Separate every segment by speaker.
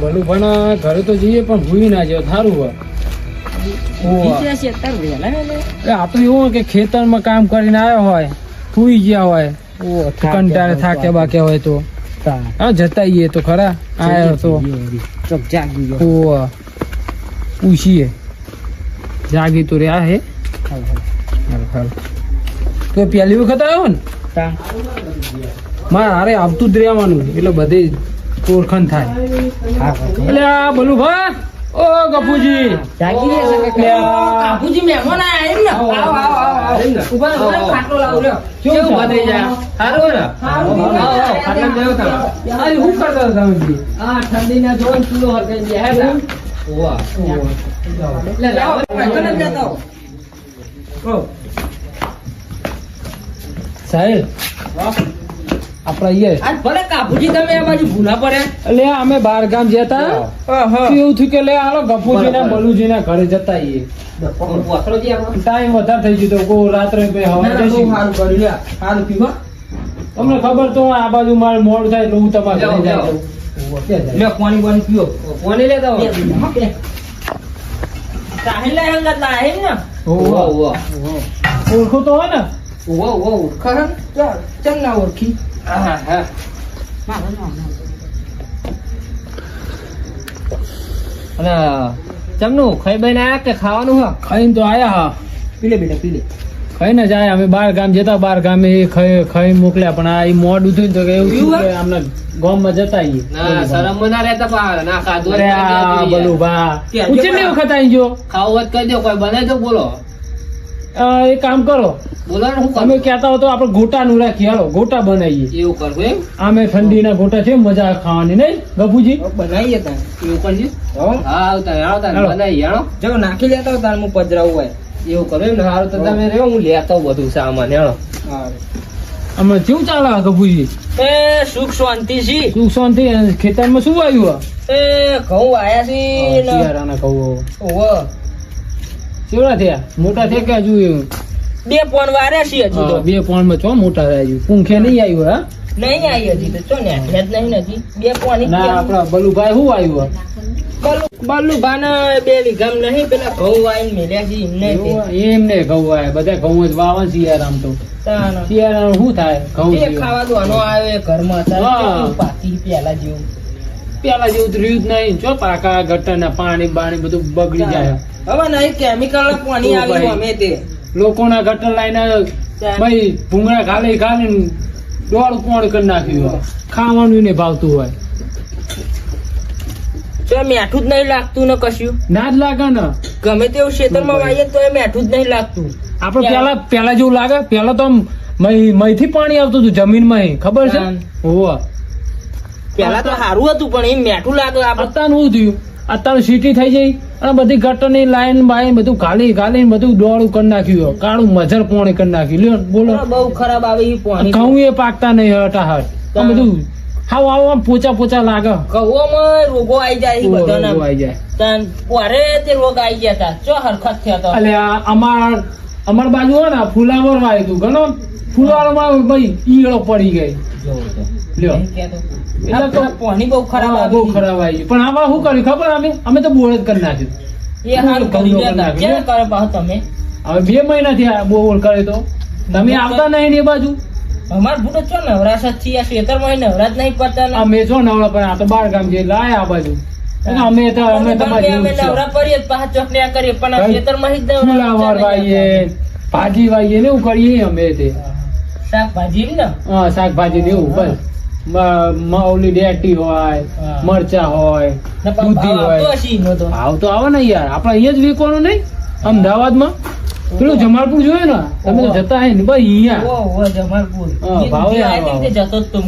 Speaker 1: ભલું પણ ઘરે તો જઈએ પણ ભૂલી ના જાય સારું હોય. આ તો એવું કે ખેતરમાં કામ કરીને આવ્યો હોય સુઈ ગયા હોય કંટાળે થાકે બાકે હોય તો. હા જતા તો ખરા આવ્યો તો.
Speaker 2: ચોક જાગી ગયો.
Speaker 1: ઓ પૂછીએ. જાગી તો રહ્યા હે. તો પહેલી વખત આવ્યો ને? મારે હારે આવતું જ રહેવાનું એટલે બધી ઓળખાણ થાય. એટલે આ બોલું ભા. ઓ ગપુજી.
Speaker 2: જાગી રહ્યા છે
Speaker 1: એટલે આ-
Speaker 2: મહેમાન આયા એમ ને. આવો આવો આવો ઊભા ઊભા રહો, ખાટલો લાવ લ્યો
Speaker 1: કેવું બધાઈ જાય?
Speaker 2: સારું ને?
Speaker 1: આવો, આવો, આવો. ખાટલામાં બેહો તમે. આ હું કરતો તમે?
Speaker 2: આ ઠંડીના જોન ચૂલો હરકે દે હે ને
Speaker 1: ઓવા.
Speaker 2: એટલે લાવ. પૈસા જતો
Speaker 1: ઓ. સાહેબ આપડા અહીંયા.
Speaker 2: આજ ભલે કાપુજી તમે આ બાજુ ભૂલા પડે
Speaker 1: એટલે અમે બાર ગામ જતા એવું થયું કે લે હાલો ગપુજી ના બલુજી ના ઘરે જતા આઈએ. ટાઈમ વધારે થઈ ગયો તો રાત્રે બે
Speaker 2: ના,
Speaker 1: હવા
Speaker 2: ના, બહુ
Speaker 1: જઈશું
Speaker 2: સારું કર્યું સારું પીવા.
Speaker 1: તમને ખબર તો આ બાજુ મારે મોડ થાય એટલે હું તમારે
Speaker 2: પાણી પાણી પીઓ. પાણી લેતા સાહિલ લાય હંગાત લાય ને?
Speaker 1: ઓવા, ઓવા. ઓળખો તો હોય ને?
Speaker 2: વો વો ખરા? ચાલ ચાલ ના ઓળખી. અને ચમનું ખાઈ બઈને આયા કે ખાવાનું હા
Speaker 1: ખાઈને તો આયા હા
Speaker 2: પીલે બેટા પીલે
Speaker 1: ખાઈને જાય અમે બાર ગામ જતા બાર ગામે એ ખાઈ ખાઈ મોકલ્યા પણ આ ઈ મોડું થયું તો કે એવું કે આમના ગામમાં જતા આઈએ
Speaker 2: ના શરમ ના રહેતા પા ના ખાધું
Speaker 1: અરે આ બલુ બા ઉચેલી
Speaker 2: જો
Speaker 1: વખત આવી જો
Speaker 2: ખાવ વાત દો કોઈ બનાવી તો બોલો
Speaker 1: એક કામ કરો. તમે કહેતા હો તો આપણે ગોટા નું રાખીએ. હાલો ગોટા બનાવીએ.
Speaker 2: એવું કરવું એમ?
Speaker 1: આમે ઠંડીના ગોટા છે મજા ખાવાની નહીં? ગપુજી
Speaker 2: બનાવીએ તાર. એવું કરજો હા? આવતા આવતા
Speaker 1: હાલો.
Speaker 2: બનાવી હેણો જો નાખી લેતા તાર હું પજરાવું હોય. એવું કરું એમ સારું તો તમે રહ્યો હું લેતો બધું સામાન હેણો
Speaker 1: અમે કેવું ચાલે ગપુજી
Speaker 2: એ સુખ શાંતિ છી.
Speaker 1: સુખ શાંતિ ખેતરમાં શું આવ્યું
Speaker 2: એ ઘઉં આયા છે ઘઉં
Speaker 1: ઓ કહો
Speaker 2: ઓવો.
Speaker 1: કેવડા થયા? મોટા થયા કે હજુ
Speaker 2: બે પોન વાર્યા છે હજી તો.
Speaker 1: બે પોણમાં ચો મોટા થયા હજુ. પૂંખે નહીં આવ્યું હા?
Speaker 2: નહીં આવી હજી તો. ચો ને હેત નહીં નથી બે પોન
Speaker 1: ના આપડા બલુભાઈ શું આવ્યું
Speaker 2: બલ્લુ બાના બે વીઘામ નહીં પેલા ઘઉં વાઈને મેલ્યા છે એમને.
Speaker 1: એમને ઘઉં આવે બધા ઘઉં જ વાવા શિયાળામ તો. શું થાય? ઘઉં.
Speaker 2: ખાવા દો આવે ઘરમાં. પાકી પેલા જેવું.
Speaker 1: પેલા જેવું રહ્યું જ નહીં. જો પાકા ગટર પાણી બાણી બધું બગડી જાય.
Speaker 2: હવે નહીં કેમિકલ પાણી
Speaker 1: આવે
Speaker 2: અમે તે.
Speaker 1: લોકોના ગટર લાઈને ભાઈ ભૂંગળા ખાલી ખાલી દોડ કોણ કરી નાખ્યું હોય. ખાવાનું ને ભાવતું હોય.
Speaker 2: તો મેઠું જ નહીં લાગતું ને કશું.
Speaker 1: ના જ લાગે ને.
Speaker 2: ગમે તેવું ખેતરમાં
Speaker 1: માં
Speaker 2: વાઈએ તો એ મેઠું જ નહીં લાગતું.
Speaker 1: આપડે પેલા પેલા જેવું લાગે? પેલા તો મહીથી પાણી આવતું હતું જમીનમાં ખબર છે. હોવા.
Speaker 2: પેલા તો સારું હતું પણ એ મેઠું લાગે
Speaker 1: અત્યારે શું થયું? અત્યારે સીટી થઈ જઈ અને બધી ગટરની લાઈન બાઈન બધું ગાલી ગાલી બધું દોડું કરી નાખ્યું કાળું મજર પોણી કરી નાખ્યું. લ્યો બોલો.
Speaker 2: બહુ ખરાબ આવે
Speaker 1: ઘઉં એ પાકતા નહીં હટાહટ બધું હાવ આવો આમ પોચા પોચા લાગે.
Speaker 2: ઘઉંમાં રોગો આવી જાય બધાના.
Speaker 1: આઈ જાય.
Speaker 2: પોરે તે રોગ આવી ગયા હતા? ચો હરખત થયો હતો?
Speaker 1: એટલે અમાર અમાર બાજુ હોય ને ફુલાવર વાય તું ઘણો ફુલાવરમાં ભાઈ ઈયળો પડી ગઈ. લ્યો. એટલે તો
Speaker 2: પાણી બહુ ખરાબ
Speaker 1: બહુ ખરાબ આવી પણ આમાં શું કર્યું ખબર અમે? અમે તો બોળ જ કરી નાખ્યું.
Speaker 2: એ હારું કરી તમે.
Speaker 1: હવે બે મહિના થયા બોળ કરે તો. તમે આવતા નહીં એ બાજુ?
Speaker 2: અમાર ભૂટો છો નવરાશ જ છીએ ખેતરમાં નવરાશ નહીં પડતા
Speaker 1: અમે છો નવરા પણ આ તો બાર ગામ જે લાયા આ બાજુ. અમે તો અમે તમારી
Speaker 2: અમે નવરા પડીએ જ પાછા કરીએ પણ આ ખેતરમાં જ નવરા
Speaker 1: ફુલાવર ભાજી વાઈએ ને એવું કરીએ અમે તે.
Speaker 2: શાકભાજી ને?
Speaker 1: હા શાકભાજી ને એવું બસ. મ- મ- ઓલી ડેટી હોય. મરચા હોય દૂધી હોય. ભાવ તો આવે ને યાર. આપણે અહીંયા જ વેચવાનું નહીં? અમદાવાદમાં? પેલું જમાલપુર જોયું ને? તમે તો જતા હે ને ભાઈ અહીંયા.
Speaker 2: જમાલપુર.
Speaker 1: ભાવ
Speaker 2: જતો જ તો?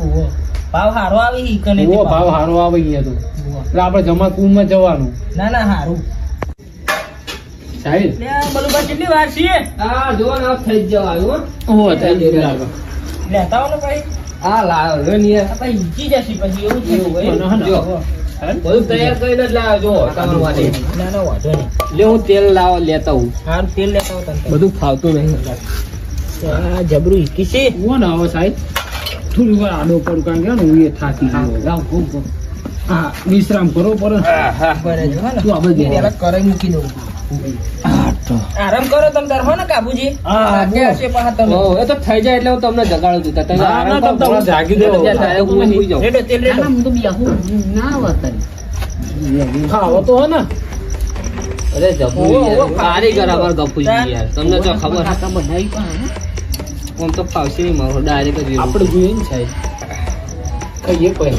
Speaker 2: ઓહો. ભાવ હારો આવે ઈ કને
Speaker 1: ઓ ભાવ. સારો આવે અહીંયા તો. એટલે આપણે માં જવાનું.
Speaker 2: ના ના હારું.
Speaker 1: સાહેબ?
Speaker 2: બલુબા કેટલી વાર છે
Speaker 3: આ જો ના થઈ જ જવા આવ્યો હો.
Speaker 1: ઓહો થઈ લાગે.
Speaker 2: લેતા આવો ને ભાઈ.
Speaker 3: આ લાવ્યો જો ને
Speaker 2: ભાઈ ઈજી જશે પછી એવું થયું હોય?
Speaker 3: જો. બધું તૈયાર કરીને જ લાવ્યો જો તમારું માટે
Speaker 2: ના ના વાંધો નહીં.
Speaker 3: લે હું તેલ લાવ લેતા હું
Speaker 2: હારું તેલ લેતા આવો
Speaker 3: બધું ફાવતું નહીં.
Speaker 2: જબરું ઈકી છે
Speaker 1: ઊભો ને હવે સાહેબ? થોડી વાર આડો પડું કારણ કે હું એ થાકી ગયો.
Speaker 3: હું. હું.
Speaker 1: હા વિશ્રામ કરો પર
Speaker 4: હો ને.
Speaker 1: તું આ બાજુ
Speaker 4: કરે મૂકી દઉં. આરામ કરો તમે તાર ને કાબુજી.
Speaker 1: હા,
Speaker 3: એ તો થઈ જાય એટલે હું તમને જગાડું છું. તમે આરામ કરો,
Speaker 1: તમે જાગી દો.
Speaker 3: હું સુઈ જાઉં.
Speaker 4: રેડો તેલ રેડો.
Speaker 1: ખાવો તો હે ને
Speaker 3: અરે જબુ કારીગર અમાર
Speaker 4: ગપુ
Speaker 3: યાર. તમને તો ખબર આમ તો ફાવશે નહીં મારો ડાયરેક્ટ જ
Speaker 1: આપણે જોઈએ ને સાહેબ. કહીએ કોઈ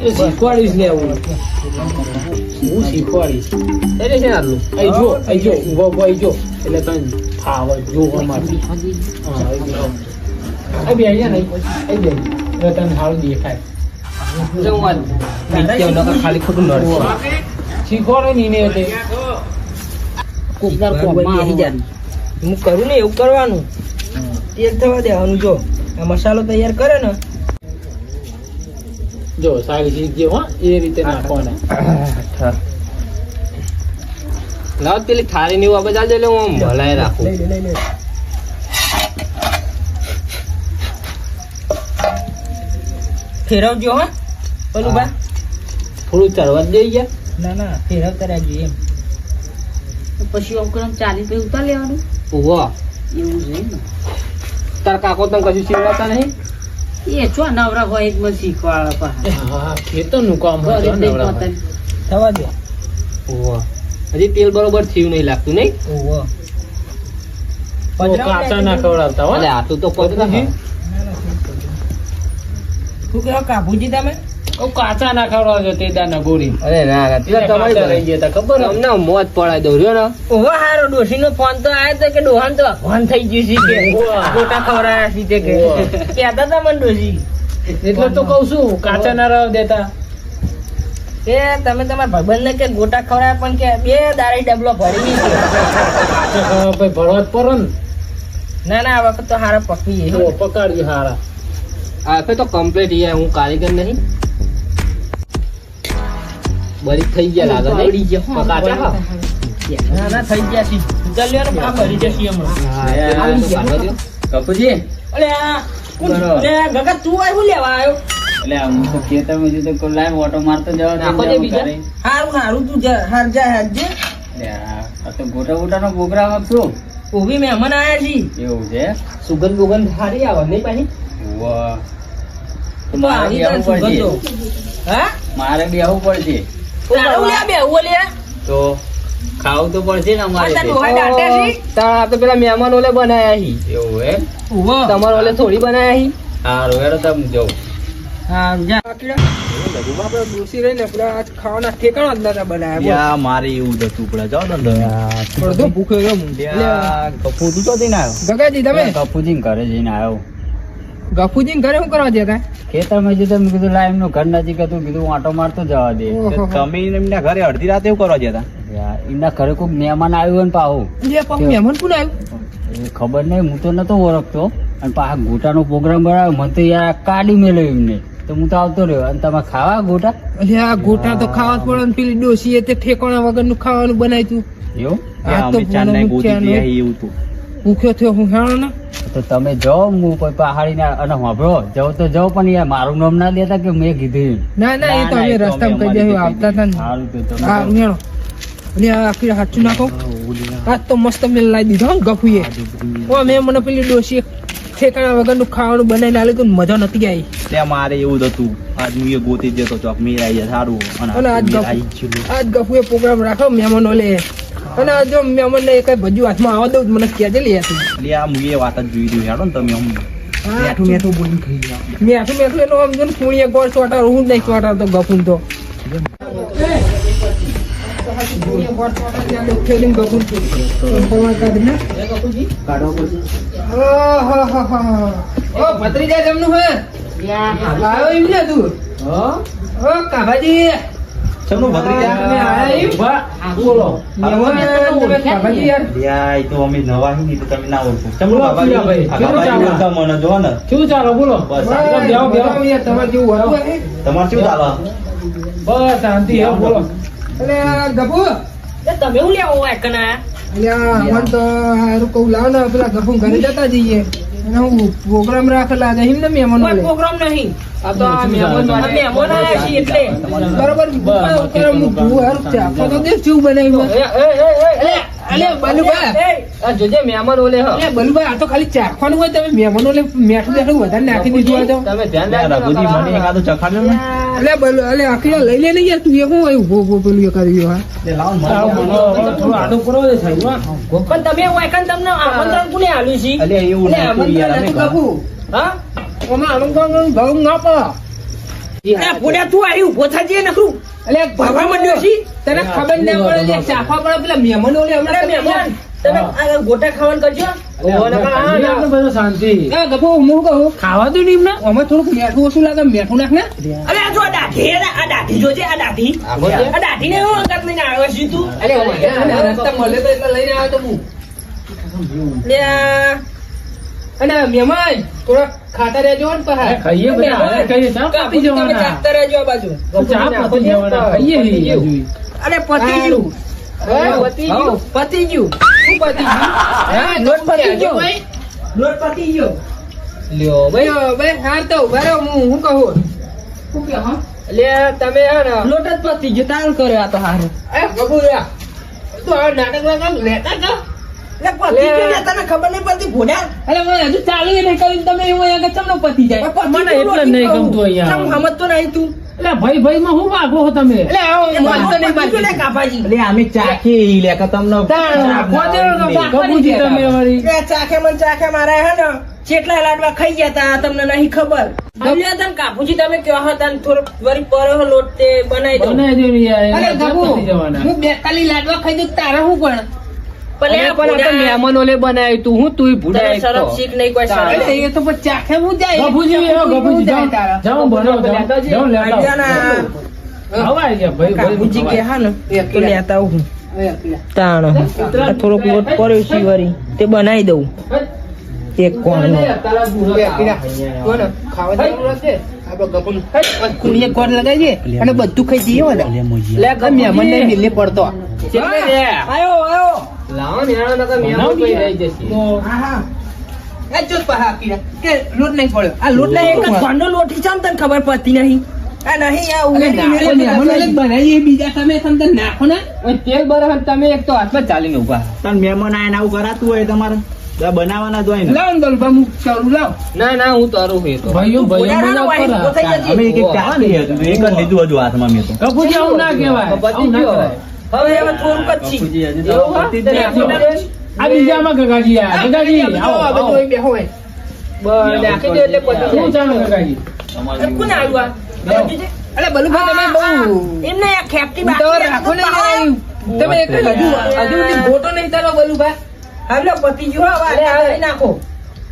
Speaker 1: એ શીખવાડીશ લે હું હું શીખવાડીશ.
Speaker 3: એટલે છે આટલું.
Speaker 1: અહીં જો અહીં જો ઊભો ઊભો અહીં જો. એટલે તને ફાવે જો અમારે. હા બે અહીંયા નહીં અહીં બે. એટલે સારું દેખાય.
Speaker 3: ખાલી ખોટું નડશે.
Speaker 1: શીખવાડે એટલે
Speaker 4: જાય. હું કરું ને એવું કરવાનું. તેલ થવા દેવાનું જો. આ મસાલો તૈયાર કરે ને.
Speaker 1: જો સારી ચીજ જે હો. એ રીતે નાખવાના.
Speaker 3: લાવ પેલી થાળી ની વાપસ આલજો એટલે હું આમ હલાય રાખું.
Speaker 4: ફેરવજો હા. પેલું બા
Speaker 1: થોડું ચડવા જ દઈ ગયા
Speaker 4: ના ના ફેરવતા રહેજો એમ.
Speaker 5: પછી ઓકરમ ચાલી પે ઉતાર લેવાનું.
Speaker 3: ઊભો
Speaker 5: એવું છે ને.
Speaker 3: તાર કાકો તને કશું શીખવાડતા નહીં?
Speaker 5: એ છો નવરા હોય એક મને શીખવાડે
Speaker 1: કામ હોય
Speaker 5: ઘરે
Speaker 1: તો
Speaker 5: જઈને
Speaker 1: નવરા હોય.
Speaker 5: પોતાને
Speaker 4: થવા દે.
Speaker 3: ઊભો હજી તેલ બરોબર થયું નહીં લાગતું નહીં?
Speaker 1: તો કાચા ના ખવડાવતા
Speaker 3: હોય આ તો પગ છે
Speaker 4: શું કહેવા કાપુજી તમે?
Speaker 1: કાચા ના ખવડાવજો તે દાના ગોળી.
Speaker 3: અરે ના ના પેલા
Speaker 1: કાચા રહી
Speaker 3: તમારી
Speaker 1: ગયા તા ખબર
Speaker 3: અમને મોત પડાઈ દો રહ્યો ને?
Speaker 4: ઓહો હારો ડોશી નો ફોન તો આયો તો કે ડોહાન તો? ફોન થઈ ગયું છે કે.
Speaker 1: ઓવા.
Speaker 4: ગોટા ખવડાયા છે તે કે.
Speaker 1: ઓવા.
Speaker 4: કહેતા હતા મને ડોશી?
Speaker 1: એટલે તો કઉ છું કાચા ના રવા દેતા.
Speaker 4: કે તમે તમારા ભાઈબંધ ને કે ગોટા ખવડાય પણ કે બે દારી ડબલો ભરી છે
Speaker 1: ભાઈ ભરવા જ પડો ને.
Speaker 4: ના ના આ વખત તો હારા પકવી
Speaker 1: પકાડ્યું પકડજો હારા.
Speaker 3: આ તો કમ્પ્લીટ હું કારીગર નહીં. બરી થઈ ગયા લાગે
Speaker 5: બળી ગયા.
Speaker 3: કાચા હા.
Speaker 4: ના ના થઈ ગયા છે. ચાલ લ્યો ને આ બરી જશે હમણાં
Speaker 3: હા, એટલે તો.
Speaker 6: કપૂજી
Speaker 4: અલે આ કોણ- લે ગગા તું આવ્યો લેવા આવ્યો
Speaker 6: એટલે હું તો ખેતરમાં છું તો કોઈ લાઈવ ઓટો મારતો જવા દે
Speaker 3: નાખો જે બીજા.
Speaker 4: હારું હારું તું જા હાર જા હાર જે.
Speaker 6: આ તો ગોટા ગોટાનો પ્રોગ્રામ આપશું?
Speaker 4: ઊભી મહેમાન આયા છે.
Speaker 6: એવું છે?
Speaker 3: સુગંધ બુગંધ સારી આવે નહીં પાછી
Speaker 6: વાહ. તો મારે બી
Speaker 4: આવવું
Speaker 6: પડશે.
Speaker 4: હા?
Speaker 6: મારે
Speaker 4: બી આવવું પડશે.
Speaker 6: તો ખાવું તો પડશે ને અમારે
Speaker 4: આ તાર
Speaker 6: તે.
Speaker 4: ડોહા દાંતે છે?
Speaker 3: તાર આ તો પેલા મહેમાન ઓલે બનાયા હી.
Speaker 6: એવું હે.
Speaker 3: તમારે ઓલે થોડી બનાયા હી.
Speaker 6: સારું હેડો તમે જો
Speaker 4: હા, જા. આપણે રહીને પેલા ખાવાના ઠેકાણા જ નતા બનાયા.
Speaker 6: મારે એવું જ હતું. પેલા જાઓ ને
Speaker 4: ગયો હું.
Speaker 6: તો જઈને આવ્યો?
Speaker 4: ગગાજી તમે?
Speaker 6: કપૂજી ઘરે જઈને આવ્યો.
Speaker 4: ગફુજીને ઘરે શું કરવા જતા
Speaker 6: ખેતરમાં જતો મેં કીધું લાઈવનું ઘર નજીક હતું કીધું આટો મારતો જવા દે. તમે એમના ઘરે અડધી રાતે શું કરવા જતા એમના ઘરે કોઈ મહેમાન આવ્યું ને પાહું.
Speaker 4: મહેમાન કોણ આવ્યું?
Speaker 6: ખબર નહીં હું તો નતો ઓળખતો. અને પાછા ગોટાનો પ્રોગ્રામ બનાવ્યો મને તો યાર કાઢી મેલ્યો એમને. તો હું તો આવતો રહ્યો. અને તમે ખાવા ગોટા?
Speaker 4: અલે આ ગોટા તો ખાવા જ પડે પેલી ડોસી એ તે ઠેકાણા વગરનું ખાવાનું બનાવ્યું
Speaker 6: એવું?
Speaker 4: આ તો ભૂખ્યો થયો હું હેણો. ને
Speaker 6: તો તમે જાઓ હું કોઈ પહાડી ના અને વાપરો જાઉં તો જાઉં પણ યાર મારું નામ ના લેતા કે મેં કીધું
Speaker 4: ના ના એ તો અમે રસ્તા કહી દઈએ આવતા હતા
Speaker 6: સારું તો તમે
Speaker 4: આખી હાચું નાખો આજ તો મસ્ત મેં લાવી દીધો ગફુએ. ઓ મેં મને પેલી ડોસી ઠેકાણા વગરનું ખાવાનું બનાવીને આલ્યું હતું મજા નથી આવી.
Speaker 6: ત્યાં મારે એવું જ હતું. આજ હું એ ગોતી જતો ચોક મેં આવી સારું.
Speaker 4: અને આજ
Speaker 6: જ
Speaker 4: આજ ગફુએ પ્રોગ્રામ રાખો મહેમાનો લે અને આ જો મહેમાનને કઈ ભજુ હાથમાં આવવા દઉં તો મને કહે લે હતી
Speaker 6: લે આ મુએ વાત જ જોઈ રહ્યો હેડો ને તમે આમ
Speaker 4: મેઠું મેઠું બોલી ખાઈ ગયા મેઠું મેઠું એનો આમ જો કુણીએ ગોળ ચોટા હું જ ચોટા તો ગફુન તો. ભત્રીજા જમનું હે? આવ્યો એમ ને તું? ઓ કાભાજી.
Speaker 6: ચમનું ભત્રીજા?
Speaker 4: તમે આયા
Speaker 1: બોલો.
Speaker 4: યાર
Speaker 6: લ્યા, એ તો અમે નવા ને તો તમે ના ઓળખો ચમનું બાબાજી?
Speaker 1: ભાઈ, કેવું?
Speaker 6: ઓળખા મને જો ને.
Speaker 1: શું ચાલો? બોલો.
Speaker 6: બસ,
Speaker 1: બેહો, બેહો.
Speaker 4: યાર તમારે હતું હે?
Speaker 6: તમારે શું ચાલે?
Speaker 1: બસ શાંતિ હે બોલો.
Speaker 4: આ ગભુ એ તમે હું લેવો હોય કના અલ્યા અમન તો હારું કહું લાવ ને પેલા ગફુ ઘરે જતા જઈએ. હું પ્રોગ્રામ રાખેલા છે એમને ને મહેમાનો
Speaker 2: કોઈ પ્રોગ્રામ નહીં. આ તો આ મહેમાન આવ્યા છીએ એટલે.
Speaker 4: બરોબર કરે હું જોઉં હારું છે. આખો તો દેશ જેવું બનાવ્યું.
Speaker 2: એ, એ, એ, એ, એ,
Speaker 4: અલ્યા બલુભાઈ
Speaker 2: આ જોજે મહેમાન ઓલે હ.
Speaker 4: અલ્યા બલુભાઈ આ તો ખાલી ચાખવાનું હોય તમે મહેમાનો લે મેઠું બેઠું વધારે નાખી દીધું તો.
Speaker 2: તમે ધ્યાન રાખજો
Speaker 4: અલ્યા બલુ અલ્યા આખી લે લે ને યાર તું એ હોય ઊભો ઊભો પેલું એ કરી હા.
Speaker 1: થોડું આડું કરો છે સાહેબ
Speaker 2: પણ તમે વાયકાન તમને આમંત્રણ કોને આલ્યું છે?
Speaker 4: આમંત્રણ.
Speaker 2: હા?
Speaker 4: આમાં આમંત્રણ ભાવ ના પા
Speaker 2: તું આવી ઊભો થાજે નખરું
Speaker 4: અલ્યા
Speaker 2: ભાવા માંડ્યો છે?
Speaker 4: તને ખબર ના પડે લે ચાફા પડે પેલા મહેમાનો લે હમણાં
Speaker 2: મહેમાન તમે આ ગોટા ખાવાનું કરજો.
Speaker 1: શાંતિ.
Speaker 4: ગપો હું કહું?
Speaker 1: ખાવા દો નહીં
Speaker 4: અમે થોડુંક મેઠું ઓછું લાગે મેઠું નાખ ને.
Speaker 2: અરે આ જો આ દાઢી આ આ દાઢી જોજે આ દાઢી. આ દાઢી ને હું અંગાત લઈને આવ્યો છું તું.
Speaker 4: અરે રસ્તા મળે તો એટલે લઈને આવ્યો તો હું. અને મહેમાન થોડા ખાતા રહેજો ને પહા
Speaker 1: ખાઈએ બધા ખાઈએ ચા પતી જવાના.
Speaker 2: ચાખતા રહેજો બાજુ.
Speaker 1: ચા પતી જવાના. ખાઈએ
Speaker 2: અરે પતી ગયું.
Speaker 4: હા,
Speaker 2: પતી ગયું. પતી ગયું.
Speaker 4: શું પતી ગયું? હા,
Speaker 2: પતી ગયો.
Speaker 4: ભાઈ?
Speaker 2: પતી ગયો. લ્યો ભાઈ
Speaker 4: ભાઈ હાર તો બરો હું હું કહું? શું કે હા?
Speaker 2: લે તમે હે ને? લોટ જ પતી ગયો તાલ કર્યો આ તો હારું.
Speaker 4: એ ગભુરા તું આ નાટક વાટક લેતા કા
Speaker 2: તને ખબર નહીં પડતી ભોડા
Speaker 4: અરે મને હજુ ચાલુ નહીં કર્યું તમે એવું અહીંયા ચમનો પતી જાય?
Speaker 1: મને એટલે નહીં ગમતું અહીંયા.
Speaker 2: સમજતો નહીં તું.
Speaker 1: એટલે ભાઈ ભાઈ માં શું વાગો છો તમે?
Speaker 4: એટલે આવો માનતો નહીં
Speaker 2: પતી ગયું લે
Speaker 4: માનતો
Speaker 2: કાપાજી
Speaker 7: એટલે અમે ચાખી લે કે તમને
Speaker 1: કબૂજી તમે વળી.
Speaker 2: લે ચાખે મન ચાખે મારે હે ને ચેટલા લાડવા ખાઈ ગયા તા તમને નહીં ખબર. સમજ્યા કાપુજી તમે કયો હતા થોડો થોડોક વરી પર લોટ તે બનાવી દો.
Speaker 4: હું બેતાલી લાડવા ખાઈ દઉં તારા હું પણ.
Speaker 2: પણ
Speaker 3: મહેમાનો લે બનાવ્યું તું હું તું.
Speaker 2: તને શરમ શીખ નહીં કોઈ શરમ
Speaker 4: એ તો પછી ચાખે હું જાય.
Speaker 1: ગભુજી, એ ગભુજી, જાઓ, જાઓ, બનાવો, જાઓ, જાઓ, લેતા
Speaker 2: આઈ જા
Speaker 1: આવો.
Speaker 2: ને.
Speaker 1: આવો આઈ ગયા, ભાઈ, ભાઈ,
Speaker 2: કે હા ને? તો લેતા આવું તાણ. થોડોક લોટ પડ્યો છે વરી. તે બનાવી દઉં. એક કોણ
Speaker 4: કોણ? લગાવી દે અને બધું ખાઈ જઈએ ને.
Speaker 2: લે
Speaker 4: મહેમાનને પડતો.
Speaker 2: આયો આયો. લાવો ને યાર નકર મેમો કોઈ રહી જશે.
Speaker 4: હા હા. એ જો પહા કીડા કે લોટ નહીં પડ્યો. આ લોટ
Speaker 2: એટલે એક જ લોટી છે તને ખબર પડતી નહીં. આ નહીં આ ઉમેરી ઉમેરી
Speaker 4: મહેમાનો બનાવીએ બીજા તમે તમને નાખો ને.
Speaker 3: તેલ બરાબર તમે એક તો
Speaker 7: બનાવવાના જ હોય
Speaker 4: લાવ ને હું ચાલુ લાવ.
Speaker 3: ના ના હું તારું હે તો.
Speaker 1: ભાઈઓ ભાઈઓ
Speaker 7: એક લીધું હજુ હાથમાં મેં તો.
Speaker 1: ના કહેવાય.
Speaker 2: હવે એમાં થોડુંક જ છે. એવું હા?
Speaker 7: જાય.
Speaker 1: આ બીજામાં ગગાજી આ ગગાજી આવો,
Speaker 4: આ બધું બેહો હોય.
Speaker 2: બસ, નાખી દે એટલે પતી
Speaker 1: શું
Speaker 2: જાય.
Speaker 1: ગગાજી?
Speaker 2: એ કોને આલ્યું આ?
Speaker 4: અરે બલુભાઈ તમે બહુ
Speaker 2: એમને આ ખેપટી બાકી
Speaker 4: રાખો ને તમે એક હજુ હજુ સુધી ગોટો નહીં તારો બલુભાઈ.
Speaker 2: હાલો પતી ગયું હા, હવે નાખો.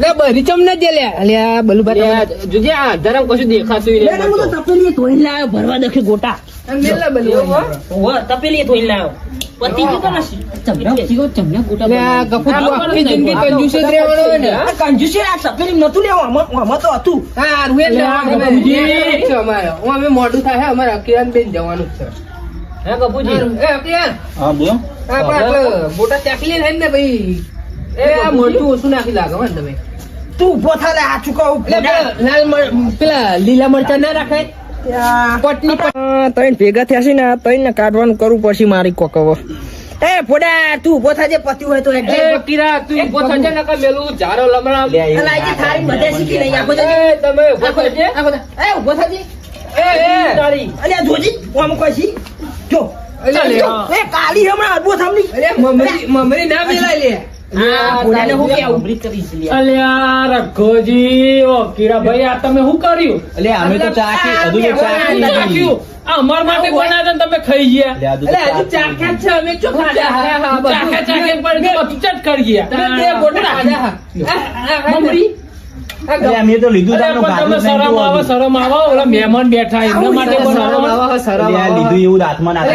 Speaker 2: લે
Speaker 4: બરી ચમ ન દે લે. અલે આ બલુભાઈ
Speaker 3: લે, જોજે આ ધરમ કશું દેખાતું
Speaker 2: લે, લે, હું તો તપેલી ધોઈને લાવ્યો ભરવા દખે ગોટા.
Speaker 4: મેલ લે
Speaker 2: એવું
Speaker 4: બલુભાઈ
Speaker 2: હો? હોવે, તપેલી ધોઈને લાવ્યો પતી ગયું તો નથી
Speaker 4: લે આ તું આખી જિંદગી કંજૂસ જ રહેવાનો ને.
Speaker 2: આ આ તપેલી નતું લેવું આમાં આમાં તો હતું.
Speaker 4: હા રૂએ
Speaker 1: લે આ ગપુજી.
Speaker 4: છે અમારે. હું અમે મોઢું થાય અમારે કિરણ બેન જવાનું છે.
Speaker 2: હે
Speaker 4: એ
Speaker 7: બોલો.
Speaker 4: ચાકલી લઈને ભાઈ. એ આ મોટું ઓછું નાખી લાગો ને તમે?
Speaker 2: તું ઊભો થા લે આ ચૂકવ
Speaker 4: લાલ મર- પેલા લીલા મરચા ના રાખે
Speaker 2: તૈન ભેગા થયા છે ને તૈન ને કાઢવાનું કરવું પડશે મારી કોકવ એ ફોડા તું ઊભો થાજે પત્યું હોય તો
Speaker 3: એ કીરા તું ઊભો થજે નકર મેલું ઝારો લમણા
Speaker 7: લે
Speaker 2: આજે થાળી બધે શીખી નહીં આખો
Speaker 3: એ તમે ઊભો થજે
Speaker 2: એ ઊભો થાજે
Speaker 3: એ એ. તારી
Speaker 2: અલ્યા જોજી આમ કોઈ જો. એ કાલી હમણાં અડબો થામલી
Speaker 4: મમરી મમરી ના મિલાય લે.
Speaker 1: અમાર માટે બનાવ્યા તમે ખાઈ ગયા.
Speaker 7: લે હજુ તો
Speaker 4: અરે હજુ
Speaker 7: ચાખી.
Speaker 4: ચાખ્યા છે અમે
Speaker 1: પણ કરી ગયા.
Speaker 7: તો લીધું
Speaker 1: પણ શરમ આવે શરમ આવે ઓલા મહેમાન બેઠા એમના માટે બનાવવા
Speaker 7: એટલે આ લીધું એવું હાથમાં નાખે.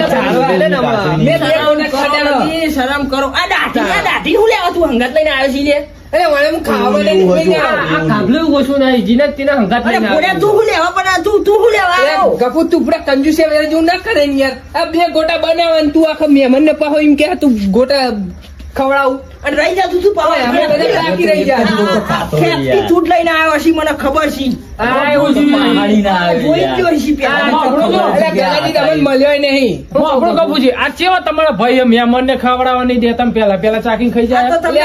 Speaker 3: અરે અરે
Speaker 2: શરમ કરો, આ દાઢી આ દાઢી. હું લેવા તું હંગાત લઈને આવ્યો છે લે
Speaker 3: અરે વળે હું ખાવા લઈને
Speaker 1: આ કાબલું ઓછું નહીં જીનત તેના હંગાત લઈને
Speaker 2: બોલ્યા તું હું લેવા પણ તું તું હું લેવા
Speaker 3: કપૂર
Speaker 2: આવ્યો
Speaker 3: ગપુ તું પૂરા કંજુસે વેરે જો ના કરે ને યાર. આ બે ગોટા બનાવવાનું તું આખા મહેમાન ને પાહો એમ કે તું ગોટા ખવડાવું.
Speaker 2: અને રહી જા તું તું પાવા?
Speaker 3: ઓય, અમે બધા બાકી રહી જા.
Speaker 2: ખેપથી લઈને આવ્યો છે મને ખબર છે.
Speaker 1: આ એવું છે.
Speaker 7: પહાડી ના આવે
Speaker 2: જોઈ જ
Speaker 7: યાર.
Speaker 2: જોઈ છે પેલા.
Speaker 1: તમારા ભાઈ મહેમાન ને ખાવડાવવા નહીં પેલા પેલા ચાકીને ખાઈ જાય.
Speaker 2: તમને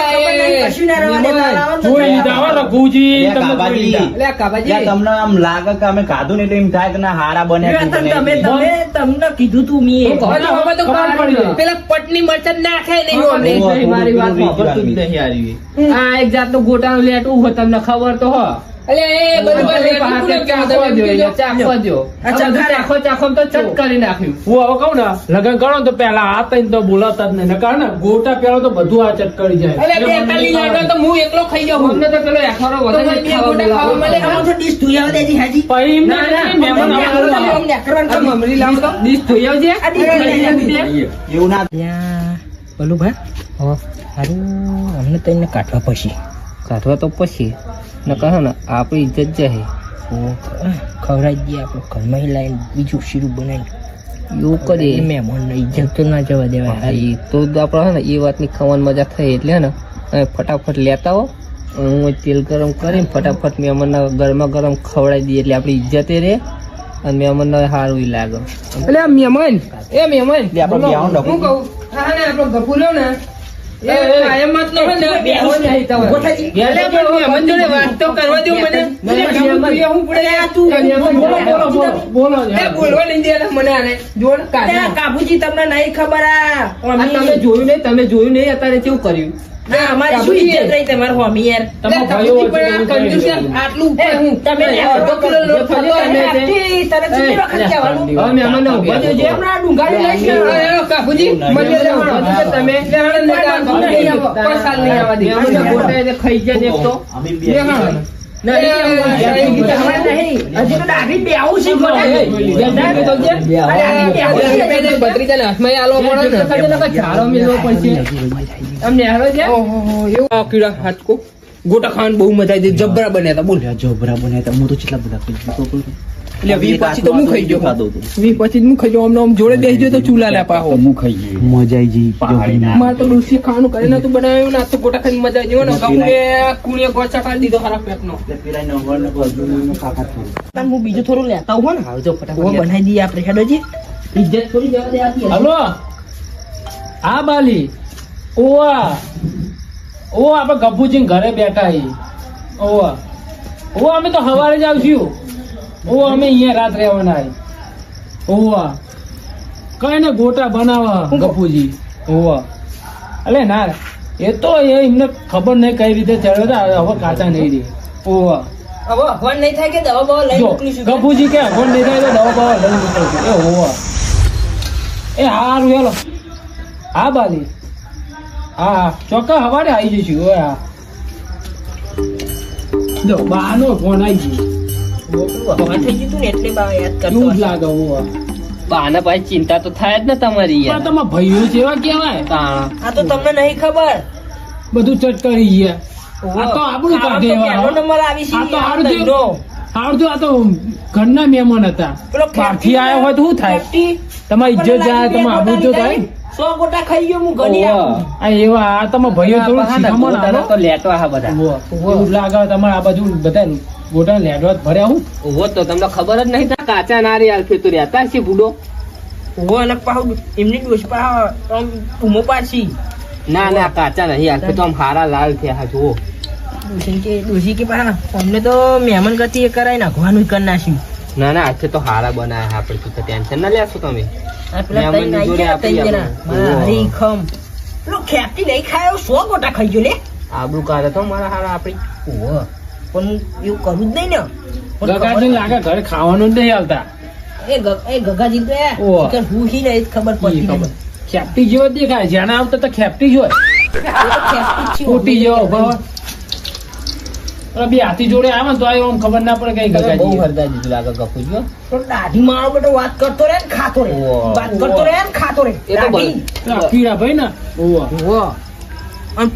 Speaker 1: રઘુજી તમે
Speaker 7: આમ લાગે કે અમે ખાધું ને એટલે એમ થાય કે ના હારા બન્યા
Speaker 2: તમે તમે તમને કીધું તું
Speaker 1: ગઈ.
Speaker 3: પેલા પટની મરચાં નાખે નહીં
Speaker 7: ઓહો,
Speaker 1: મારી વાત વાપરતું જ
Speaker 7: આવી.
Speaker 1: આ એક જાતનું ગોટાનું લેટું હોય તમને ખબર તો હો. લગન કરો તો પેલા આ તઈને તો બોલાવતા જ નહીં. નકર ને ગોટા પેલા તો બધું આ ચટ જાય.
Speaker 3: તો હું એકલો ખાઈ જાઉં.
Speaker 1: અમને તો પેલો એખારો વધારે નહીં.
Speaker 7: એવું ના
Speaker 2: ત્યાં બોલું ભા સારું અમને તો એને કાઢવા પછી
Speaker 3: કાઢવા તો પછી ન કહો ને આપણી ઇજ્જત જાય
Speaker 2: ખવડાવી દઈએ આપણે ઘરમાં લાવીને બીજું શીરું બનાવી
Speaker 3: એવું કરીએ.
Speaker 2: મહેમાનને ઇજ્જત તો ના જવા દેવાય.
Speaker 3: હા, એ તો આપણે હે ને એ વાતની ખાવાની મજા થઈ એટલે હે ને તમે ફટાફટ લેતા હો. હું તેલ ગરમ કરીને ફટાફટ મહેમાનના ગરમા ગરમ ખવડાવી દઈએ એટલે આપણી ઇજ્જતે રહે. અને મહેમાનને સારું ઈ લાગે. એટલે આ મહેમાન એ મહેમાન હું કહું હા ને આપણો ગપુ રહ્યો ને. નો. ને, મહેમાન
Speaker 1: ના,
Speaker 3: મહેમાન
Speaker 2: કાબુજી તમને નહીં ખબર
Speaker 3: તમે જોયું નહીં તમે જોયું નહીં અત્યારે કેવું કર્યું?
Speaker 2: ના, અમારી શું. ઇજ્જત રહી તમારી હોમી યાર
Speaker 1: તમારા ભાઈઓ
Speaker 3: આટલું ઉપર હું
Speaker 2: તમે
Speaker 3: અડધો કિલો લોટ થતો
Speaker 1: તમે
Speaker 3: તમે તે.
Speaker 2: તને કેટલી વખત કહેવાનું?
Speaker 3: હવે મહેમાનને ઊભા દેજો.
Speaker 2: હમણાં ડુંગાળી લઈશ ને.
Speaker 3: અરે, અરે, કાકુજી, મને એટલે તમે. એટલે નહીં આવવા દે. ગોટા ખાઈ જાય. ગોટા ખાવાનું બહુ મજા આવી જબરા બન્યા હતા. બોલ.
Speaker 7: જબરા બન્યા હતા. હું તો કેટલા બધા.
Speaker 3: એટલે વી પછી તો હું ખાઈ ગયો.
Speaker 7: ખાધો
Speaker 3: વી પછી હું ખાઈ ગયો. આમ જોડે બેસી ગયો તો ચૂલા લે પાહો.
Speaker 7: મજા આવી ગઈ. જોબરીના.
Speaker 3: તો ડોસી ખાવાનું કરીને નતું બનાવ્યું ને આ તો ગોટા ખાઈને મજા આવી ને ગમુએ કુણીએ ગોચા કાઢી દીધો હારા પેટનો.
Speaker 7: પેલા નંબર ને બધું કાકા થોડું.
Speaker 2: હું બીજું થોડું લેતા હો ને.
Speaker 3: આવજો ફટાફટ
Speaker 2: બનાવી દઈએ આપણે હેડોજી ઇજ્જત થોડી જવા દે આપી.
Speaker 1: હલો. હા બાલી. ઓવા. ઓ આપણે ગભુજી ઘરે બેઠા હી. ઓવા. ઓ અમે તો સવારે જ આવશું. ઓ અમે અહીંયા રાત રહેવાના ઓવા કઈ ને ગોટા બનાવવા ગપુજી ઓવા અલે ના એ તો એમને ખબર નહીં કઈ રીતે ચડ્યો હવે કાચા નહીં રે ઓવા ગપુજી કે અગવડ નહીં થાય તો દવા બવા લઈ મોકલશું એ હોવા એ હારું હેલો. હા બાલી. હા ચોક્કસ હવારે આવી જઈશું. હા. જો બાનો ફોન આવી ગયો.
Speaker 2: થઈ ગયું ને એટલે બા યાદ કરતો
Speaker 1: એવું જ
Speaker 2: હશે.
Speaker 1: લાગે હોવા
Speaker 3: બાના ભાઈ ચિંતા તો થાય જ ને તમારી
Speaker 1: પણ તમારા ભાઈઓ જેવા કેવાય
Speaker 2: આ તો તમને નહીં ખબર.
Speaker 1: બધું ચટ કરી ગયા આ તો આપણું કાઢે એવા,
Speaker 2: નંબર આવી છે
Speaker 1: આ તો હારું
Speaker 2: તઈનો.
Speaker 1: હારું આ તો ઘરના મહેમાન હતા.
Speaker 2: પેલો
Speaker 1: બહારથી આવ્યા હોય તો શું થાય? તમારી ઇજ્જત જાય તમારે તો
Speaker 2: ગોટા
Speaker 1: થાય
Speaker 2: સો ગોટા ખાઈ ગયો હું ઘણી
Speaker 1: આ એવા આ તમારા ભાઈઓ થોડું શીખામણ.
Speaker 3: તો લેટવા હા બધા.
Speaker 1: એવું લાગે તમારે આ બાજુ બધા ગોટા લેડવા ભર્યા હું?
Speaker 3: ઓહો તો તમને ખબર જ નહીં કાચા રે આલફે તો રહેતા છે બુડો
Speaker 2: ઓહો, અલગ પાહુ એમની ડોશી પાછું આમ ઉમો પાછી.
Speaker 3: ના ના કાચા નહીં આલફે તો આમ હારા લાલ થયા જુઓ.
Speaker 2: ડોશી કે પાછા અમને તો મહેમાન ગતિ એ કરાય નાખવાનું કરી નાખ્યું.
Speaker 3: ના ના આખે તો હારા બનાયા આપણે તું તો ટેન્શન ના લેશો તમે?
Speaker 2: આ પેલા
Speaker 3: મહેમાનની જોડે આપી
Speaker 2: ખમ. પેલો ખેપટી નહીં ખાયો સો ગોટા ખાઈ ગયો લે.
Speaker 3: આબુ કાઢે તો મારા હારા આપણી.
Speaker 2: ઓહો. પણ હું એવું કરું જ નહીં ને.
Speaker 1: ગગાજી લાગે ઘરે ખાવાનું જ નહીં આવતા
Speaker 2: એ એ ગગાજી તો કે હું હી નહીં ખબર
Speaker 1: ખબર. ખેપટી જેવો દેખાય. જેને આવતા તો ખેપટી જ હોય. કોટી જેવો ઊભા હોય. બે હાથી જોડે આવે તો આયો આમ ખબર ના પડે કઈ
Speaker 3: તમે બહુ
Speaker 1: ગગાજી.
Speaker 3: હરદા લાગે ગપુ જો.
Speaker 2: તો દાઢી મારો બેટો વાત કરતો રહે ને ખાતો રહે. વાત કરતો રહે ને ખાતો રહે.
Speaker 3: એ તો
Speaker 1: કીડા ભાઈ ને? ઓવો
Speaker 2: વાહ. અને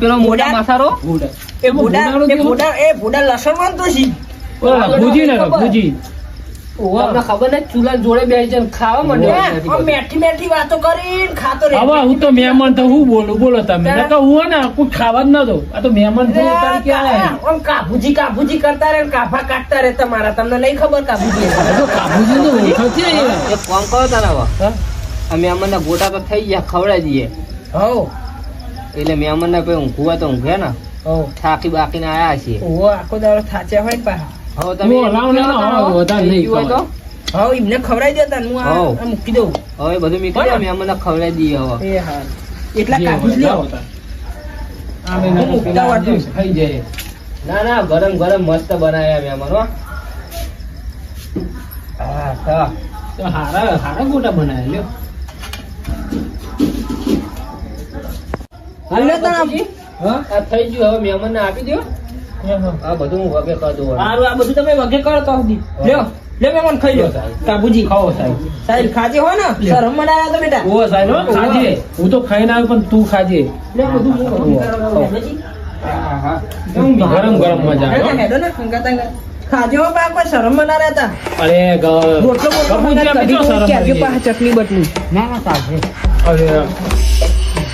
Speaker 2: પેલો
Speaker 3: મોટા
Speaker 2: મોઢા-
Speaker 3: માથારો
Speaker 1: ભૂડા
Speaker 2: એ ભૂડા એ ભૂડા એ ભૂડા લસણ વાંધો છે
Speaker 1: ઓલા ભૂજી ને ભૂજી.
Speaker 3: તમને ખબર ને ચૂલા જોડે બેસી ખાવા માંડ્યો
Speaker 2: હે, મેઠી મેઠી વાતો કરીને ખાતો રહે.
Speaker 1: હવે હું તો મહેમાન તો હું બોલું બોલો તમે. નકર હું ને કોઈ ખાવા જ ન દઉં. આ તો મહેમાન છે
Speaker 2: કાબુજી કાબુજી કરતા રહે ને કાફા કાઢતા રહે તમારા. તમને નહીં ખબર કાબુજી
Speaker 1: તો કાબુજી તો ઓળખો છે
Speaker 3: તારા? અમે ગોટા તો થઈ ગયા ખવડાવી દઈએ.
Speaker 2: હો
Speaker 3: એટલે મેમન ના પછી ઊંઘવા તો ઊંઘે ને. થાકી બાકીને આયા છીએ.
Speaker 2: ઓ આખો દાડો થાચ્યા હોય ને પાછા.
Speaker 3: હો તમે
Speaker 1: લાવ ને, લાવો, વધારે નહીં
Speaker 3: હોય તો?
Speaker 2: હવ એમને ખવડાવી દેતા હું આ- મૂકી દઉં.
Speaker 3: હવે બધું મીઠું અમે અમને ખવડાવી દઈએ હવે.
Speaker 2: એ હા એટલા
Speaker 1: હોય,
Speaker 2: લ્યો.
Speaker 1: લાવો આમે
Speaker 2: મૂકતા
Speaker 1: જે ખાઈ જાય.
Speaker 3: ના ના ગરમ ગરમ મસ્ત બનાવ્યા મેમન અમારો હા. તો.
Speaker 1: તો હારા હારા ગોટા બનાવ્યા લ્યો.
Speaker 2: હાલ તાણ.
Speaker 1: હા?
Speaker 3: આ થઈ ગયું હવે મેમન આપી દો આ બધું હું વગે કરી દઉં
Speaker 2: આ બધું તમે વગે કરો તો લ્યો લે મહેમાન ખાઈ લો કાબુજી.
Speaker 1: ખાઓ સાહેબ.
Speaker 2: સાહેબ ખાજે હો ને. શરમ મનાયા તો બેટા.
Speaker 1: ઓ સાહેબ ખાજે. હું તો ખાઈને આવ્યો પણ તું ખાજે.
Speaker 2: લે બધું હું.
Speaker 1: ગરમ ગરમ મજા આવે.
Speaker 2: ને. ખાજે કોઈ શરમ મના રહેતા
Speaker 1: અરે
Speaker 2: રોટલો ચટણી બટની
Speaker 6: ના ના સાહેબ
Speaker 1: અરે.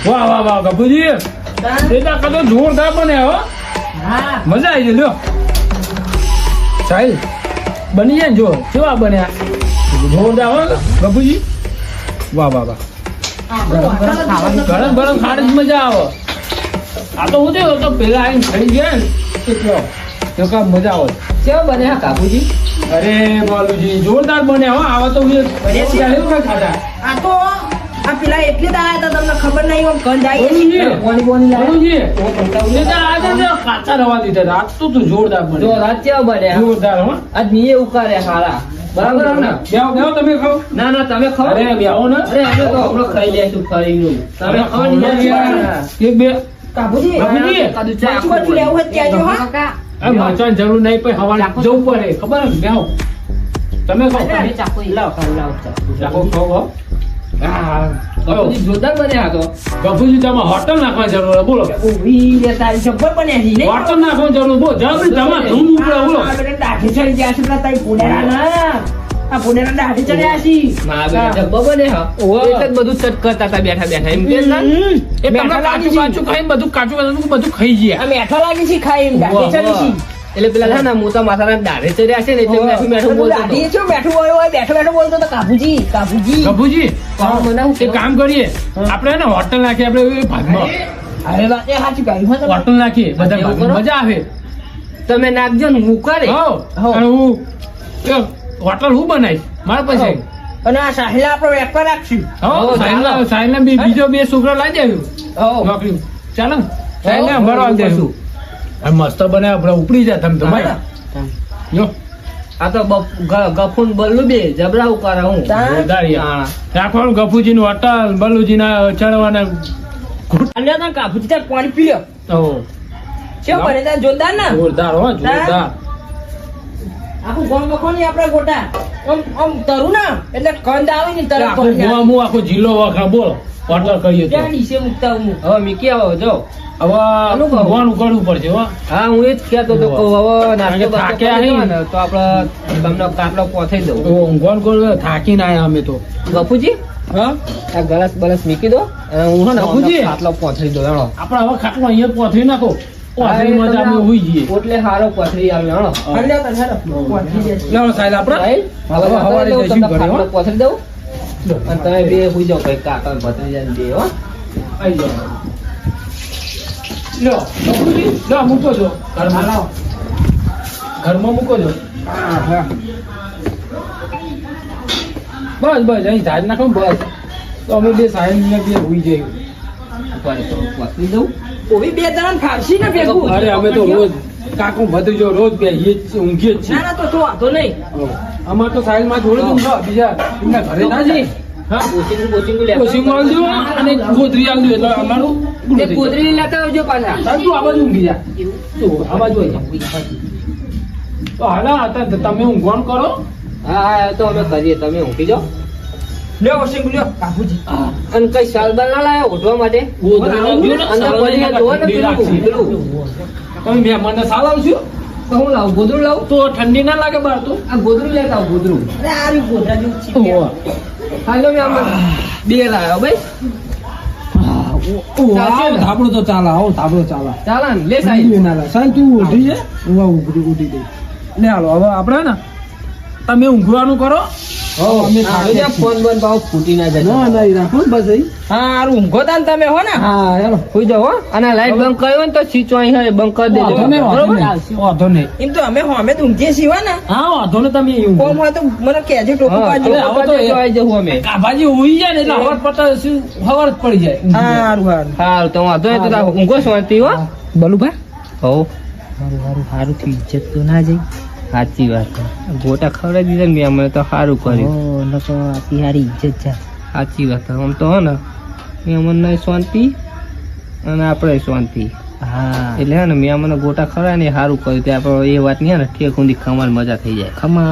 Speaker 1: વાહ વાહ વાહ ગપુજી. એટલા કદો જોરદાર બને હો. મજા આવી ગઈ સાહેબ બની જાય ને જો. કેવા બન્યા? જોરદાર હો ગપુજી વાહ વાહ વાહ. ગરમ ગરમ ખાડે જ મજા આવે. આ તો હું થયું તો પેલા આવીને ખાઈ ગયા ને. કેટલો તો કા મજા આવે.
Speaker 3: કેવા બન્યા કાબુજી
Speaker 1: અરે બાલુજી જોરદાર બન્યા હો. આવા તો મેં ખાધા.
Speaker 2: આ તો આ પેલા એટલે દાયા હતા તમને ખબર નહીં ગંધ આવી છે. બોની બોની
Speaker 1: આજે કાચા રવા દીધા રાત તો તું જોરદાર
Speaker 3: જો રાત કેવા બને
Speaker 1: જોરદાર હો.
Speaker 3: આજ નીએ ઉકાર્યા હારા બરાબર ને
Speaker 1: બેહો બેહો તમે ખાઓ.
Speaker 3: ના ના તમે ખાઓ.
Speaker 1: અરે બેહો ને.
Speaker 3: અરે અમે તો આપણો ખાઈ લઈશું ફરીનું તમે ખાઓ ને
Speaker 1: બે
Speaker 2: કાબુજી
Speaker 1: બાબુજી.
Speaker 3: કાદુ ચા
Speaker 2: બાજુ બાજુ લેવું હોય ત્યાં જો હા.
Speaker 1: મરચાંની જરૂર નહીં પણ હવા જવું પડે. ખબર ને બેહો. તમે ખાઓ
Speaker 2: તમે.
Speaker 3: ચાકુ લાવ ખાવ લાવ ચાકુ
Speaker 1: ખાઓ.
Speaker 3: જોરદાર બન્યા હતો
Speaker 1: ગફુજી તમે હોટલ નાખવાની જરૂર બોલો.
Speaker 2: જબ્બર બન્યા છે,
Speaker 1: હોટલ નાખવાની જરૂર બોલો. જબરી તમે ધૂમ ઉપડે બોલો.
Speaker 2: દાઢી ચડી ગયા છે પેલા તારી પુનેરાના. આ પુનેરા દાઢી ચડ્યા છે.
Speaker 3: મારા બેટા
Speaker 1: બન્યા.
Speaker 3: એટલે બધું ચટ કરતા હતા બેઠા બેઠા. એમ કે
Speaker 1: એ
Speaker 2: બેઠા
Speaker 1: કાચું કાચું ખાઈને બધું કાચું બધું ખાઈ ગયા.
Speaker 2: મેઠા લાગી છે ખાઈ એમ દાઢી ચડી છે.
Speaker 3: એટલે પેલા છે ને મોટા માથાના દાઢે ચડ્યા છે ને એટલે બેઠું
Speaker 2: બેઠું
Speaker 3: બોલતો
Speaker 2: બેઠું બેઠું હોય હોય બેઠો બેઠો બોલતો તો કાબુજી કાબુજી.
Speaker 1: ગફુજી
Speaker 3: મને
Speaker 1: એક કામ કરીએ. આપણે ને હોટલ નાખીએ આપણે ભાગમાં.
Speaker 2: અરે વાત એ સાચી કહી
Speaker 1: હોટલ નાખીએ બધા? મજા આવે.
Speaker 3: તમે નાખજો ને હું કરે.
Speaker 1: અને હું હોટલ હું બનાવીશ? મારા પાસે.
Speaker 2: અને આ સાહિલા આપણે વેપાર રાખશું.
Speaker 1: સાહેબના બી બીજો બે છોકરો લાવી દેવું નોકરી. ચાલો. ને ભરવા દેશું આ મસ્ત બને આપણે ઉપડી જાય તમે તો જો.
Speaker 3: આ તો ગફુન બલ્લુ બે જબરા ઉકારા હું.
Speaker 1: રાખવાનું
Speaker 3: ગફુજી
Speaker 1: નું અટલ બલ્લુજી ના ચડવાના
Speaker 2: અને આ પાણી પી લ્યો.
Speaker 1: ઓહો.
Speaker 2: છે બને તાર જોરદાર ના?
Speaker 1: જોરદાર હો જોરદાર.
Speaker 2: આખું ગોમ વખો આપણા ગોટા. આમ આમ તરું ના એટલે કંદ આવે ને પહોંચી જાય.
Speaker 1: આખો જિલ્લો વખા બોલો. હોટલ કરીએ તો.
Speaker 2: ત્યાં નીચે મૂકતા હું?
Speaker 3: હવે મીકી આવો જો
Speaker 1: હવે ભગવાન ઉકાળવું પડશે હો.
Speaker 3: હા હું એ જ કહેતો હતો કે હવે નાસ્તો
Speaker 1: કારણ કે થાક્યા
Speaker 3: કરી
Speaker 1: હી.
Speaker 3: તો આપણે તમને કાટલો પહોંચાઈ દઉં.
Speaker 1: તો ઊંઘવાનું કરવું થાકીને આવ્યા અમે તો.
Speaker 3: બાપુજી?
Speaker 1: હા?
Speaker 3: આ ગલાસ બલાસ મીકી દો. હું ને કાટલો દઉં હેણો.
Speaker 1: આપણે હવે ખાટલો અહીંયા પહોંચી નાખો. પહોંચી
Speaker 3: હા, એ
Speaker 1: મજા
Speaker 3: તમને
Speaker 1: અમે હોઈ જઈએ.
Speaker 3: ઓટલે હારો પથરી આવે હેણો.
Speaker 2: હાલ લ્યો તાર હેડો. પહોંચી જશે.
Speaker 1: લાવો સાહેબ આપણે?
Speaker 3: સાહેબ, હવે
Speaker 1: હવે
Speaker 3: સવારે
Speaker 1: સવારે
Speaker 3: તમને
Speaker 1: જઈશું ઘરે,
Speaker 3: ખાટલો દઉં. અને તમે બે સુઈ જાઓ ભાઈ કાકા ને ભત્રીજાને બે હો.
Speaker 1: આઈ જાઓ. લ્યો મૂકો છો. ઘરમાં. લાવો ઘરમાં મૂકો છો. બસ બસ અહીં સાહેબ નાખો બસ. તો અમે બે સાહેબ ને બે સુઈ જઈએ.
Speaker 3: ઉપાડે તો પહોંચી દઉં
Speaker 2: ઓવી બે જણાને ફાડશી ને ભેગું.
Speaker 1: અરે અમે તો રોજ કાકો ભત્રીજો રોજ બે ઊંઘીએ જ ઊંઘીએ જ
Speaker 2: ના
Speaker 1: છીએ.
Speaker 2: ના તો તો વાંધો નહીં.
Speaker 1: અમાર તો સાહેબમાં જોડે ઊંઘો બીજા એમના ઘરે ના જઈએ હા?
Speaker 3: કોચિંગ કોચિંગ
Speaker 1: કોશિંગ આલજો અને ગોદરી આલજો એટલે અમારું
Speaker 3: ગોદરી લેતા આવજો પાછા.
Speaker 1: તું આ બાજુ ઊંઘી જા. તું આ બાજુ આવી જા તો હાલા તમે ઊંઘવાનું કરો.
Speaker 3: હા હા તો અમે કરીએ. તમે ઊંઘી જાઓ.
Speaker 2: લ્યો શેંગુ લ્યો. કાબુજી
Speaker 3: અને કઈ શાલબાલ ના લાયા ઉઠવા માટે? અંદર પડીને જોવો ને પેલું પેલું.
Speaker 1: તમે મહેમાનને સાલ આવશું
Speaker 3: તો હું લાવું ગોદરું લાવું?
Speaker 1: તો ઠંડી ના લાગે બાર તો?
Speaker 3: આ ગોદરું લેતા આવું ગોદરું.
Speaker 2: અરે આ રહ્યું ગોધરા જેવું છે.
Speaker 3: હાલો મેં આમાં બે લાવ્યો ભાઈ.
Speaker 1: ધાબળો તો ચાલે આવો ધાબળો ચાલે.
Speaker 3: ચાલો ને લે સાહેબ.
Speaker 1: સાહેબ તું ઉઠી છે ઓવા ઉભરી ઉઠી દે. લે હાલો હવે આપણે ને તમે ઊંઘવાનું કરો.
Speaker 3: ફોન બોન ફૂટી ના જાય.
Speaker 1: ના ના રાખો બસ
Speaker 2: હા ઊંઘો તા ને તમે હો ને.
Speaker 1: હા હેલો.
Speaker 3: સુઈ જાઓ અને લાઈટ બંધ કર્યો ને તો સ્વિચ અહીં હોય બંધ કરી દેજો.
Speaker 1: વાંધો નહીં
Speaker 3: બરોબર?
Speaker 1: વાંધો નહીં.
Speaker 2: એમ તો અમે અમે તો ઊંઘીએ છીએ ને.
Speaker 1: હા વાંધો નહીં તમે ઊંઘો.
Speaker 2: કોમ હોય તો મને કહેજો ટોકું
Speaker 3: હા,
Speaker 2: પાડજો.
Speaker 3: તો
Speaker 1: આવો તો
Speaker 3: આવતો આવી જવું અમે.
Speaker 1: કાભાજી ઉઈ જાય ને એટલે હવાર પડતા શું હવાર પડી જાય
Speaker 2: હા હારું હારું.
Speaker 3: હારું તો વાંધો નહીં તો ઊંઘો શાંતિ હો. બલુભા? હો
Speaker 2: હારું હારું હારું થી ઇજ્જત તો ના જઈ
Speaker 3: સાચી વાત ગોટા ખવડાવી દીધા ને અમને તો સારું કર્યું.
Speaker 2: ઓ નકો આથી ઇજ્જત જા
Speaker 3: સાચી વાત છે. આમ તો હો ને અમને શાંતિ અને આપણે શાંતિ
Speaker 2: હા.
Speaker 3: એટલે હે ને મેં અમને ગોટા ખવડાવ્યા ને સારું કર્યું. તે આપણે એ વાત નહીં ને ઠેક ઊંધી ખમાલ મજા થઈ જાય.
Speaker 2: ખમા